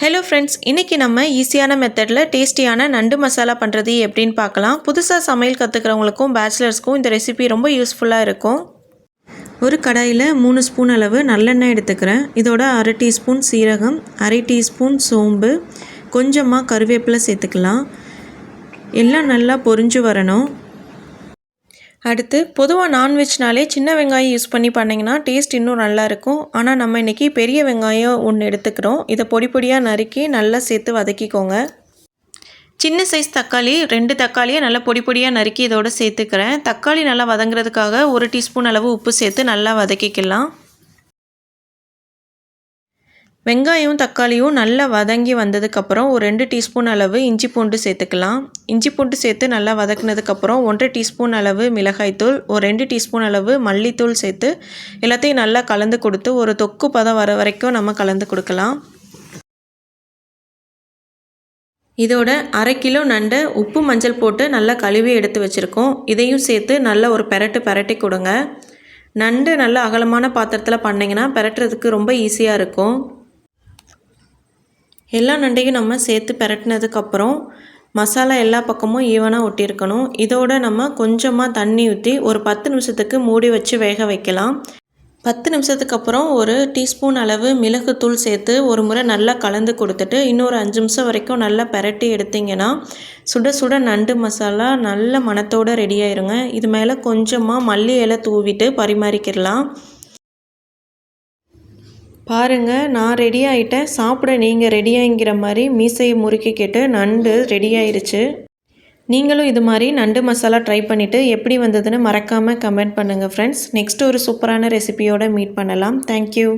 Hello friends இன்றைக்கி நம்ம ஈஸியான மெத்தடில் டேஸ்டியான நண்டு மசாலா பண்ணுறது எப்படின்னு பார்க்கலாம். புதுசாக சமையல் கற்றுக்கிறவங்களுக்கும் பேச்சுலர்ஸ்க்கும் இந்த ரெசிபி ரொம்ப யூஸ்ஃபுல்லாக இருக்கும். ஒரு கடாயில் மூணு ஸ்பூன் அளவு நல்லெண்ணெய் எடுத்துக்கிறேன். இதோட அரை டீஸ்பூன் சீரகம் அரை டீஸ்பூன் சோம்பு கொஞ்சமாக கருவேப்பிலை சேர்த்துக்கலாம். எல்லாம் நல்லா பொரிஞ்சு வரணும். அடுத்து பொதுவாக நான்வெஜ்னாலே சின்ன வெங்காயம் யூஸ் பண்ணி பண்ணிங்கன்னா டேஸ்ட் இன்னும் நல்லாயிருக்கும் ஆனால் நம்ம இன்றைக்கி பெரிய வெங்காயம் ஒன்று எடுத்துக்கிறோம். இதை பொடி பொடியாக நறுக்கி நல்லா சேர்த்து வதக்கிக்கோங்க. சின்ன சைஸ் தக்காளி ரெண்டு தக்காளியை நல்லா பொடி பொடியாக நறுக்கி இதோட சேர்த்துக்கிறேன். தக்காளி நல்லா வதங்குறதுக்காக ஒரு டீஸ்பூன் அளவு உப்பு சேர்த்து நல்லா வதக்கிக்கலாம். வெங்காயம் தக்காளியும் நல்லா வதங்கி வந்ததுக்கப்புறம் ஒரு ரெண்டு டீஸ்பூன் அளவு இஞ்சி பூண்டு சேர்த்துக்கலாம். இஞ்சி பூண்டு சேர்த்து நல்லா வதக்குனதுக்கப்புறம் ஒன்றரை டீஸ்பூன் அளவு மிளகாய்த்தூள் ஒரு ரெண்டு டீஸ்பூன் அளவு மல்லித்தூள் சேர்த்து எல்லாத்தையும் நல்லா கலந்து கொடுத்து ஒரு தொக்கு பதம் வர வரைக்கும் நம்ம கலந்து கொடுக்கலாம். இதோட அரை கிலோ நண்டை உப்பு மஞ்சள் போட்டு நல்லா கழுவி எடுத்து வச்சுருக்கோம். இதையும் சேர்த்து நல்லா ஒரு பெரட்டு பெரட்டி கொடுங்க. நண்டு நல்லா அகலமான பாத்திரத்தில் பண்ணிங்கன்னா பெரட்டுறதுக்கு ரொம்ப ஈஸியாக இருக்கும். எல்லா நண்டையும் நம்ம சேர்த்து பெரட்டினதுக்கப்புறம் மசாலா எல்லா பக்கமும் ஈவனாக ஒட்டியிருக்கணும். இதோட நம்ம கொஞ்சமாக தண்ணி ஊற்றி ஒரு பத்து நிமிஷத்துக்கு மூடி வச்சு வேக வைக்கலாம். பத்து நிமிஷத்துக்கு அப்புறம் ஒரு டீஸ்பூன் அளவு மிளகுத்தூள் சேர்த்து ஒரு முறை நல்லா கலந்து கொடுத்துட்டு இன்னொரு அஞ்சு நிமிஷம் வரைக்கும் நல்லா பெரட்டி எடுத்திங்கன்னா சுட சுட நண்டு மசாலா நல்ல மணத்தோடு ரெடி ஆயிருங்க. இது மேலே கொஞ்சமாக மல்லி இலை தூவிட்டு பரிமாறிக்கிடலாம். பாருங்கள் நான் ரெடி ஆகிட்டேன் சாப்பிட நீங்கள் ரெடி மாதிரி மீசையை முறுக்கிக்கிட்டு நண்டு ரெடி ஆயிடுச்சு நீங்களும் இது மாதிரி நண்டு மசாலா ட்ரை பண்ணிவிட்டு எப்படி வந்ததுன்னு மறக்காமல் கமெண்ட் பண்ணுங்கள் ஃப்ரெண்ட்ஸ் நெக்ஸ்ட் ஒரு சூப்பரான ரெசிபியோடு மீட் பண்ணலாம். தேங்க்யூ